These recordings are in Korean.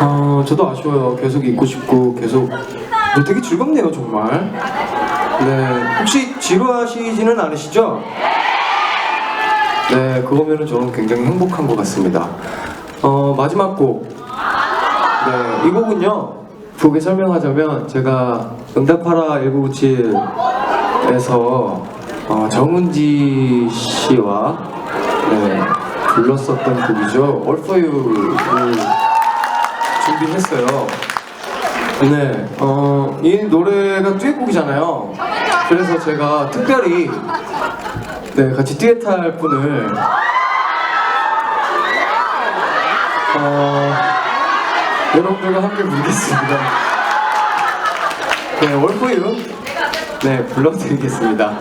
어, 저도 아쉬워요. 계속 있고 싶고 계속. 근데 되게 즐겁네요, 정말. 네, 혹시 지루하시지는 않으시죠? 네, 그거면은 저는 굉장히 행복한 것 같습니다. 어, 마지막 곡. 네, 이 곡은요. 곡에 설명하자면 제가 응답하라 1997에서 어, 정은지 씨와 네, 불렀었던 곡이죠. All For You를 준비했어요. 네, 어, 이 노래가 듀엣곡이잖아요. 그래서 제가 특별히 네, 같이 듀엣할 분을 어, 여러분들과 함께 부르겠습니다. 네, You 네, 불러드리겠습니다.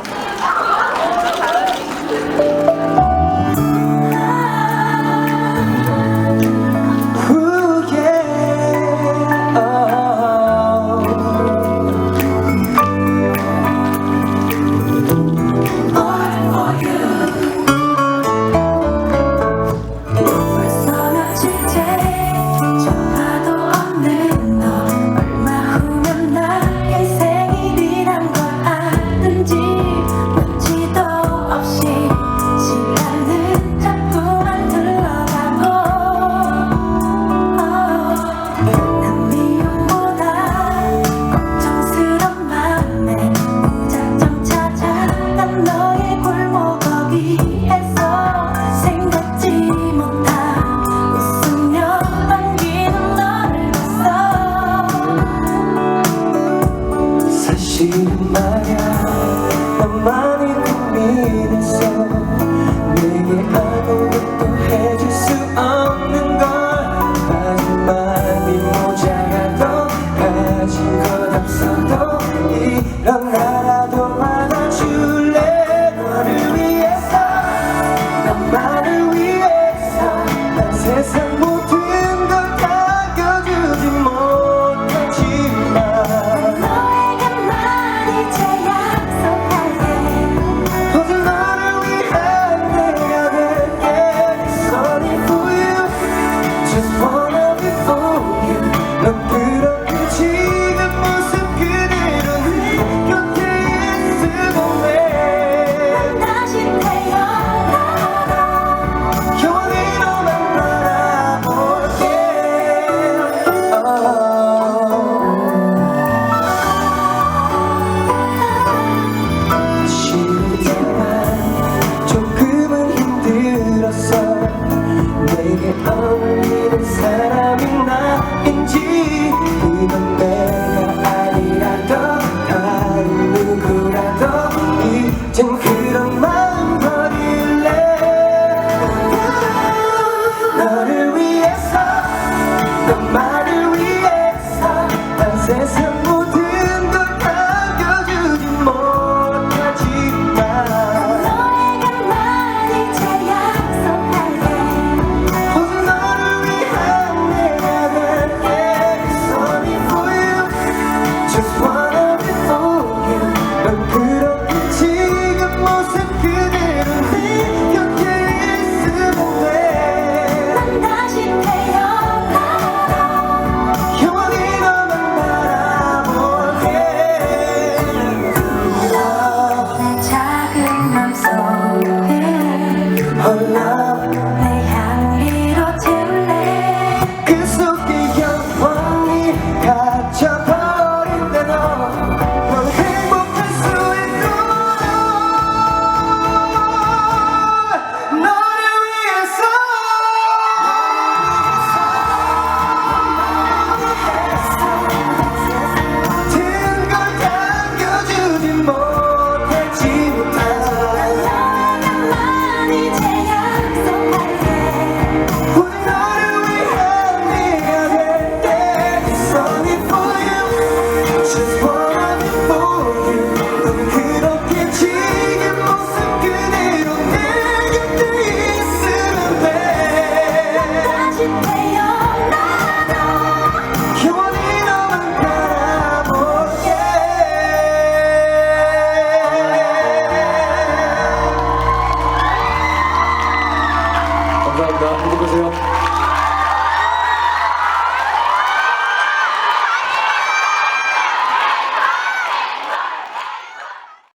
감사합니다. 행복하세요.